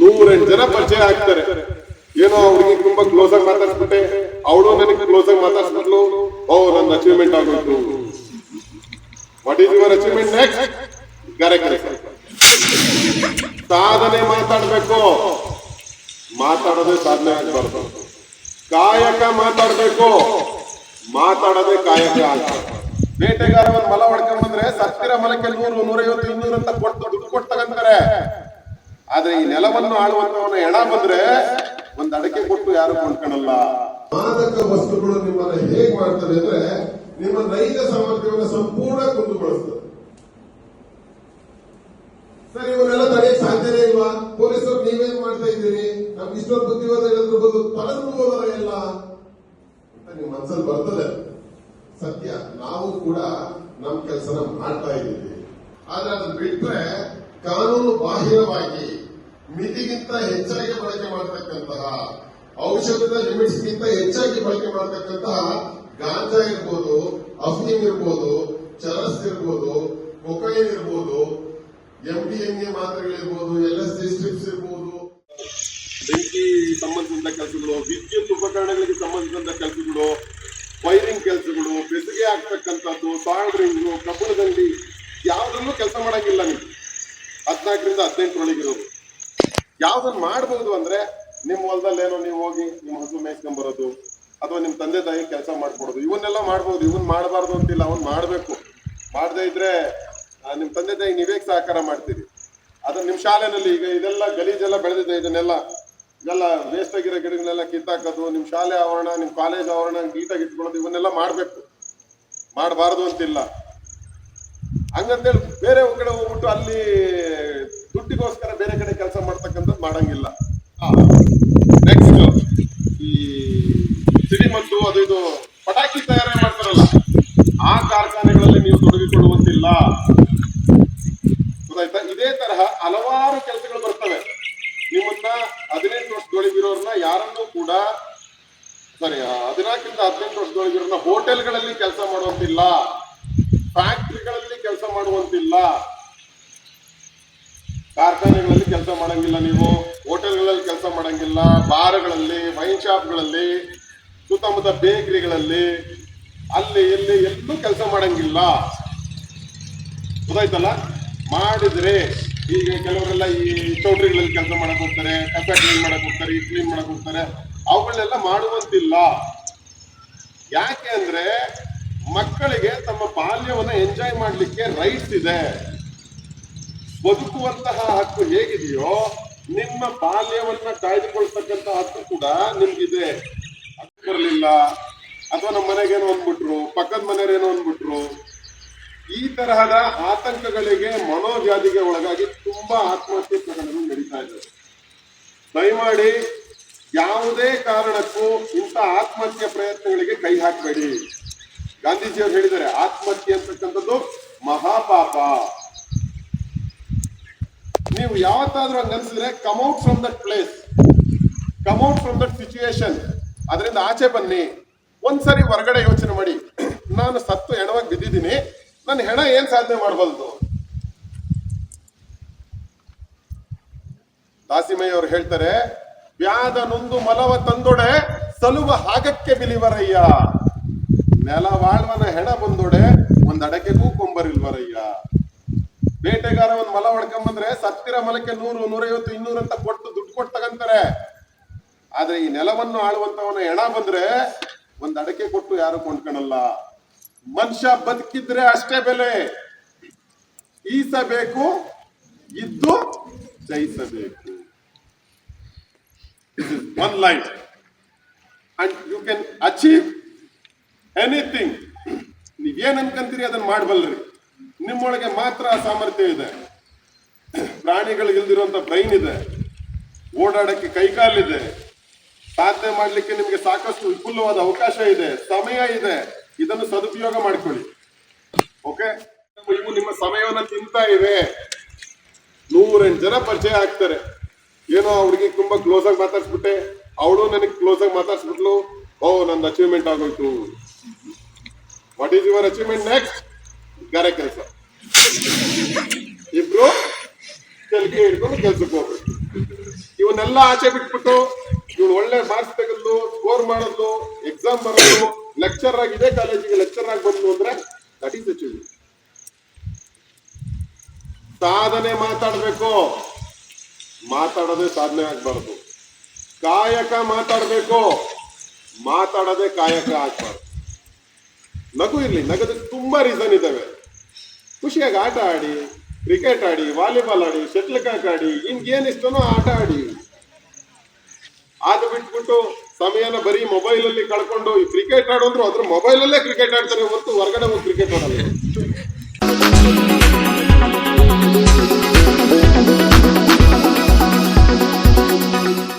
ನೂರೆಂಟು ಜನ ಪರಿಚಯ ಆಗ್ತಾರೆ. ಏನೋ ಅವ್ರಿಗೆ ತುಂಬಾ ಕ್ಲೋಸ್ ಆಗಿ ಮಾತಾಡ್ಸ್ಬಿಟ್ಟೆ. ಅವಳು ನನಗೆ ಕ್ಲೋಸ್ ಆಗಿ ಮಾತಾಡ್ಸ್ಬಿಟ್ಲು. ಓ ನನ್ನ ಅಚೀವ್ಮೆಂಟ್ ಆಗೋಯ್ತು. What is your achievement next correct ಸಾಧನೆ ಮಾತಾಡ್ಬೇಕು. ಮಾತಾಡೋದೇ ಸಾಧನೆ ಆಗ್ಬಾರ್ದು. ಕಾಯಕ ಮಾತಾಡ್ಬೇಕು. ಮಾತಾಡೋದೇ ಕಾಯಕ ಬೇಟೆಗಾರ ಒಂದು ಮಲ ಹೊಡ್ಕೊಂಡ್ ಬಂದ್ರೆ ಸತ್ತಿರ ಮಲಕ್ಕೆ ನೂರು, ನೂರೈವತ್ತು, ಇನ್ನೂರು ಅಂತ ಕೊಟ್ಟು ದುಡ್ಡು ಕೊಡ್ತಾರೆ ತಗಂತಾರೆ. ಆದ್ರೆ ಈ ನೆಲವನ್ನು ಆಳುವಂತವನ ಎಡ ಬಂದ್ರೆ ಒಂದ್ ಅಡಕೆ ಕೊಟ್ಟು ಯಾರು ಕೊಂಡ್ಕೊಳಲ್ಲ. ಮಾದಕ ವಸ್ತುಗಳು ನಿಮ್ಮನ್ನ ಹೇಗ್ ಮಾಡ್ತಾರೆ ಅಂದ್ರೆ ನಿಮ್ಮ ನೈಜ ಸಾಮರ್ಥ್ಯವನ್ನು ಸಂಪೂರ್ಣ ಕುಂದುಗೊಳಿಸ್ತದೆ ಸರ್, ಇವನ್ನೆಲ್ಲ ತಡೆಯಕ್ ಸಾಧ್ಯನೇ ಇಲ್ವಾ? ಪೊಲೀಸರು ನೀವೇನ್ ಮಾಡ್ತಾ ಇದ್ದೀರಿ? ನಮ್ಗೆ ಇಷ್ಟೊಂದು ಬುದ್ಧಿವಾದ ಹೇಳಿದ್ರು ಬಂದು ತಡೆದು ಹೋಗೋರ ಎಲ್ಲ ಅಂತ ನಿಮ್ ಮನ್ಸಲ್ಲಿ ಬರ್ತದೆ. ಸತ್ಯ, ನಾವು ಕೂಡ ನಮ್ ಕೆಲಸನ ಮಾಡ್ತಾ ಇದ್ದೀವಿ. ಆದ್ರೆ ಅದನ್ನ ಬಿಟ್ರೆ ಕಾನೂನು ಬಾಹಿರವಾಗಿ ಮಿತಿಗಿಂತ ಹೆಚ್ಚಾಗಿ ಬಳಕೆ ಮಾಡತಕ್ಕಂತಹ ಔಷಧದ ಲಿಮಿಟ್ಸ್ಗಿಂತ ಹೆಚ್ಚಾಗಿ ಬಳಕೆ ಮಾಡತಕ್ಕಂತಹ ಗಾಂಜಾ ಇರ್ಬೋದು ಅಫೀಮ್ ಇರ್ಬೋದು, ಚರಸ್ ಇರ್ಬೋದು, ಕೊಕೈನ್ ಇರ್ಬೋದು ಎಂ ಡಿ ಎಂ ಎ ಮಾತ್ರೆಗಳಿರ್ಬೋದು, ಎಲ್ ಎಸ್ ಡಿ ಸ್ಟ್ರಿಪ್ಸ್ ಇರ್ಬೋದು. ಬೆಂಕಿ ಸಂಬಂಧಿಸಿದ ಕೆಲಸಗಳು, ವಿದ್ಯುತ್ ಉಪಕರಣಗಳಿಗೆ ಸಂಬಂಧಿಸಿದ ಕೆಲಸಗಳು, ವೈರಿಂಗ್ ಕೆಲಸಗಳು, ಬೆಸುಗೆ ಆಗ್ತಕ್ಕಂಥದ್ದು ಸಾಲ್ಡ್ರಿಂಗು ಕಬ್ಬಣದಲ್ಲಿ ಯಾವ್ದನ್ನು ಕೆಲಸ ಮಾಡಂಗಿಲ್ಲ ನೀವು. ಹದಿನಾಲ್ಕರಿಂದ ಹದಿನೆಂಟರೊಳಗಿರೋದು ಯಾವ್ದನ್ನ ಮಾಡ್ಬೋದು ಅಂದ್ರೆ ನಿಮ್ ಹೊಲದಲ್ಲಿ ಏನೋ ನೀವು ಹೋಗಿ ನಿಮ್ ಹಸು ಮೇಯ್ಸ್ಕೊಂಡ್ ಬರೋದು ಅಥವಾ ನಿಮ್ ತಂದೆ ತಾಯಿ ಕೆಲಸ ಮಾಡ್ಕೊಡೋದು, ಇವನ್ನೆಲ್ಲ ಮಾಡ್ಬೋದು ಇವನ್ ಮಾಡಬಾರ್ದು ಅಂತಿಲ್ಲ, ಅವನ್ ಮಾಡ್ಬೇಕು. ಮಾಡದೇ ಇದ್ರೆ ನಿಮ್ ತಂದೆ ತಾಯಿ ನೀವೇ ಸಹಕಾರ ಮಾಡ್ತೀರಿ. ಅದು ನಿಮ್ ಶಾಲೆನಲ್ಲಿ ಈಗ ಇದೆಲ್ಲ ಗಲೀಜೆಲ್ಲ ಬೆಳೆದಿದೆ, ಇದನ್ನೆಲ್ಲ, ಇದೆಲ್ಲ ವೇಸ್ಟ್ ಆಗಿರೋ ಗಿಡಗಳನ್ನೆಲ್ಲ ಕಿತ್ತಾಕೋದು, ನಿಮ್ ಶಾಲೆ ಆವರಣ, ನಿಮ್ ಕಾಲೇಜ್ ಆವರಣ, ನೀಟಾಗಿ ಇಟ್ಕೊಳ್ಳೋದು, ಇವನ್ನೆಲ್ಲ ಮಾಡ್ಬೇಕು. ಮಾಡಬಾರ್ದು ಅಂತಿಲ್ಲ. ಹಂಗಂತೇಳಿ ಬೇರೆ ಕಡೆ ಹೋಗ್ಬಿಟ್ಟು ಅಲ್ಲಿ ದುಡ್ಡಿಗೋಸ್ಕರ ಬೇರೆ ಕಡೆ ಕೆಲಸ ಮಾಡಂಗಿಲ್ಲ. ನೆಕ್ಸ್ಟ್ ಈ ಸಿಡಿಮದ್ದು ಅದು ಇದು ಪಟಾಕಿ ತಯಾರಿ ಮಾಡ್ತಾರಲ್ಲ, ಆ ಕಾರ್ಖಾನೆಗಳಲ್ಲಿ ನೀವು ತೊಡಗಿಕೊಳ್ಳುವಂತಿಲ್ಲ ಗೊತ್ತಾಯ್ತಾ? ಇದೇ ತರಹ ಹಲವಾರು ಕೆಲಸಗಳು ಬರ್ತವೆ. ನಿಮ್ಮನ್ನ ಹದಿನೆಂಟು ವರ್ಷದೊಳಗಿರೋರ್ನ ಯಾರನ್ನೂ ಕೂಡ ಸಾರಿ ಹದಿನಾಲ್ಕರಿಂದ ಹದಿನೆಂಟು ವರ್ಷದೊಳಗಿರೋರ್ನ ಹೋಟೆಲ್ಗಳಲ್ಲಿ ಕೆಲಸ ಮಾಡುವಂತಿಲ್ಲ. ಫ್ಯಾಕ್ಟ್ರಿಗಳಲ್ಲಿ ಕೆಲಸ ಮಾಡುವಂತಿಲ್ಲ. ಕಾರ್ಖಾನೆಗಳಲ್ಲಿ ಕೆಲಸ ಮಾಡಂಗಿಲ್ಲ ನೀವು, ಹೋಟೆಲ್ಗಳಲ್ಲಿ ಕೆಲಸ ಮಾಡಂಗಿಲ್ಲ, ಬಾರ್ಗಳಲ್ಲಿ, ವೈನ್ ಶಾಪ್ಗಳಲ್ಲಿ, ಸುತ್ತಮುತ್ತ ಬೇಕರಿಗಳಲ್ಲಿ, ಅಲ್ಲಿ, ಇಲ್ಲಿ ಎಲ್ಲೂ ಕೆಲಸ ಮಾಡಂಗಿಲ್ಲ. ಗೊತ್ತಾಯ್ತಲ್ಲ? ಮಾಡಿದ್ರೆ ಈಗ ಕೆಲವರೆಲ್ಲ ಈ ಚೌಟ್ರಿಗಳಲ್ಲಿ ಕೆಲಸ ಮಾಡಕ್ ಹೋಗ್ತಾರೆ, ಕಸ ಕ್ಲೀನ್ ಮಾಡಕ್ ಹೋಗ್ತಾರೆ ಈ ಕ್ಲೀನ್ ಮಾಡಕ್ ಹೋಗ್ತಾರೆ ಅವುಗಳನ್ನೆಲ್ಲ ಮಾಡುವಂತಿಲ್ಲ. ಯಾಕೆ ಅಂದ್ರೆ ಮಕ್ಕಳಿಗೆ ತಮ್ಮ ಬಾಲ್ಯವನ್ನ ಎಂಜಾಯ್ ಮಾಡಲಿಕ್ಕೆ ರೈಟ್ಸ್ ಇದೆ. ಬದುಕುವಂತಹ ಹಕ್ಕು ಹೇಗಿದೆಯೋ ನಿಮ್ಮ ಬಾಲ್ಯವನ್ನ ಕಾಯ್ದುಕೊಳ್ತಕ್ಕಂತ ಹಕ್ಕು ಕೂಡ ನಿಮ್ಗಿದೆ. ಹಕ್ಕು ಬರಲಿಲ್ಲ. ಅಥವಾ ನಮ್ಮ ಮನೆಗೇನೋ ಅಂದ್ಬಿಟ್ರು, ಪಕ್ಕದ ಮನೆಯವರೇನೋ ಅಂದ್ಬಿಟ್ರು. ಈ ತರಹದ ಆತಂಕಗಳಿಗೆ, ಮನೋವ್ಯಾಧಿಗೆ ಒಳಗಾಗಿ ತುಂಬಾ ಆತ್ಮಹತ್ಯೆ ಪ್ರಕರಣಗಳು ನಡೀತಾ ಇದೆ ದಯಮಾಡಿ ಯಾವುದೇ ಕಾರಣಕ್ಕೂ ಇಂಥ ಆತ್ಮಹತ್ಯೆ ಪ್ರಯತ್ನಗಳಿಗೆ ಕೈ ಹಾಕಬೇಡಿ. ಗಾಂಧೀಜಿಯವರು ಹೇಳಿದ್ದಾರೆ, ಆತ್ಮಹತ್ಯೆ ಅಂತಕ್ಕಂಥದ್ದು ಮಹಾಪಾಪ. ನೀವು ಯಾವತ್ತಾದ್ರೂ ಹಂಗ ಅನ್ಸಿದ್ರೆ come out from that place come out from that situation ಅದರಿಂದ ಆಚೆ ಬನ್ನಿ. ಒಂದ್ಸರಿ ಹೊರಗಡೆ ಯೋಚನೆ ಮಾಡಿ. ನಾನು ಸತ್ತು ಹೆಣವಾಗಿ ಬಿದ್ದಿದ್ದೀನಿ. ನನ್ನ ಹೆಣ ಏನ್ ಸಾಧನೆ ಮಾಡಬಲ್ದು ದಾಸಿಮಯ್ಯ ಅವರು ಹೇಳ್ತಾರೆ, ವ್ಯಾದ ನೊಂದು ಮಲವ ತಂದೊಡೆ, ಸಲುವ ಹಾಗಕ್ಕೆ ಬಿಲಿವರಯ್ಯ. ನೆಲವಾಳ್ವನ ಹೆಣ ಬಂದೊಡೆ ಒಂದ್ ಅಡಕೆಗೂ ಕೊಂಬರಿಲ್ವರಯ್ಯ ಬೇಟೆಗಾರ ಒಂದು ಮಲ ಹೊಡ್ಕೊಂಡ್ ಬಂದ್ರೆ ಸತ್ತಿರ ಮಲಕ್ಕೆ ನೂರು, ನೂರೈವತ್ತು, ಇನ್ನೂರು ಅಂತ ಕೊಟ್ಟು ದುಡ್ಡು ಕೊಟ್ಟು ತಗಂತಾರೆ. ಆದ್ರೆ ಈ ನೆಲವನ್ನು ಆಳುವಂತವನ ಹೆಣ ಬಂದ್ರೆ ಒಂದ್ ಅಡಕೆ ಕೊಟ್ಟು ಯಾರು ಕೊಂಡ್ಕೊಳಲ್ಲ. ಮನುಷ್ಯ ಬದುಕಿದ್ರೆ ಅಷ್ಟೇ ಬೆಲೆ. ಈಸಬೇಕು ಇದ್ದು ಜಯಿಸಬೇಕು. One life and you can achieve anything ನೀವೇನ್ ಅನ್ಕಂತೀರಿ ಅದನ್ನ ಮಾಡಬಲ್ರಿ. ನಿಮ್ಮೊಳಗೆ ಮಾತ್ರ ಸಾಮರ್ಥ್ಯ ಇದೆ. ಪ್ರಾಣಿಗಳಿಗೆ ಇಲ್ದಿರುವಂತ ಬ್ರೈನ್ ಇದೆ. ಓಡಾಡಕ್ಕೆ ಕೈಕಾಲಿದೆ ಸಾಧನೆ ಮಾಡಲಿಕ್ಕೆ ನಿಮಗೆ ಸಾಕಷ್ಟು ವಿಪುಲವಾದ ಅವಕಾಶ ಇದೆ, ಸಮಯ ಇದೆ. ಇದನ್ನು ಸದುಪಯೋಗ ಮಾಡ್ಕೊಳ್ಳಿ. ಓಕೆ ಇವು ನಿಮ್ಮ ಸಮಯವನ್ನ ತಿಂತಾ ಇವೆ. ನೂರೆಂಟು ಜನ ಪರಿಚಯ ಆಗ್ತಾರೆ. ಏನೋ ಅವ್ರಿಗೆ ತುಂಬಾ ಕ್ಲೋಸ್ ಆಗಿ ಮಾತಾಡ್ಸ್ಬಿಟ್ಟೆ. ಅವಳು ನನಗೆ ಕ್ಲೋಸ್ ಆಗಿ ಮಾತಾಡ್ಸ್ಬಿಟ್ಲು. ಓ, ನಂದು ಅಚೀವ್ಮೆಂಟ್ ಆಗೋಯ್ತು. What is your achievement next ಗಾರೆ ಕೆಲಸ. ಇಬ್ರು ಕಲಿಕೆ ಹಿಡ್ಕೊಂಡು ಕೆಲ್ಸಕ್ಕೆ ಹೋಗ್ಬೇಕು. ಇವನ್ನೆಲ್ಲ ಆಚೆ ಬಿಟ್ಬಿಟ್ಟು ಇವ್ನು ಒಳ್ಳೆ ಮಾರ್ಕ್ಸ್ ತೆಗೆದು ಸ್ಕೋರ್ ಮಾಡೋದು ಎಕ್ಸಾಮ್ ಬರೋದು ಲೆಕ್ಚರ್ ಆಗಿ ಇದೇ ಕಾಲೇಜಿಗೆ ಲೆಕ್ಚರ್ ಆಗಿ ಬಂದು ಅಂದ್ರೆ ದಟ್ ಈಸ್ ಸಾಧನೆ ಮಾತಾಡ್ಬೇಕು. ಮಾತಾಡೋದೇ ಸಾಧನೆ ಆಗ್ಬಾರ್ದು. ಕಾಯಕ ಮಾತಾಡ್ಬೇಕು. ಮಾತಾಡೋದೇ ಕಾಯಕ ಆಗ್ಬಾರ್ದು. ನಗು ಇರ್ಲಿ ನಗದಕ್ಕೆ ತುಂಬಾ ರೀಸನ್ ಇದಾವೆ. ಖುಷಿಯಾಗಿ ಆಟ ಆಡಿ ಕ್ರಿಕೆಟ್ ಆಡಿ ವಾಲಿಬಾಲ್ ಆಡಿ, ಶಟ್ಲ್ ಕಾಕ್ ಆಡಿ ಏನ್ ಇಷ್ಟನೋ ಆಟ ಆಡಿ. ಅದು ಬಿಟ್ಬಿಟ್ಟು ಸಮಯನ ಬರೀ ಮೊಬೈಲ್ ಅಲ್ಲಿ ಕಳ್ಕೊಂಡು ಈ ಕ್ರಿಕೆಟ್ ಆಡೋದ್ರು ಅದ್ರ ಮೊಬೈಲ್ ಅಲ್ಲೇ ಕ್ರಿಕೆಟ್ ಆಡ್ತಾರೆ ಹೊರತು ಹೊರಗಡೆ ಹೋಗಿ ಕ್ರಿಕೆಟ್ ಆಡಲ್ಲ.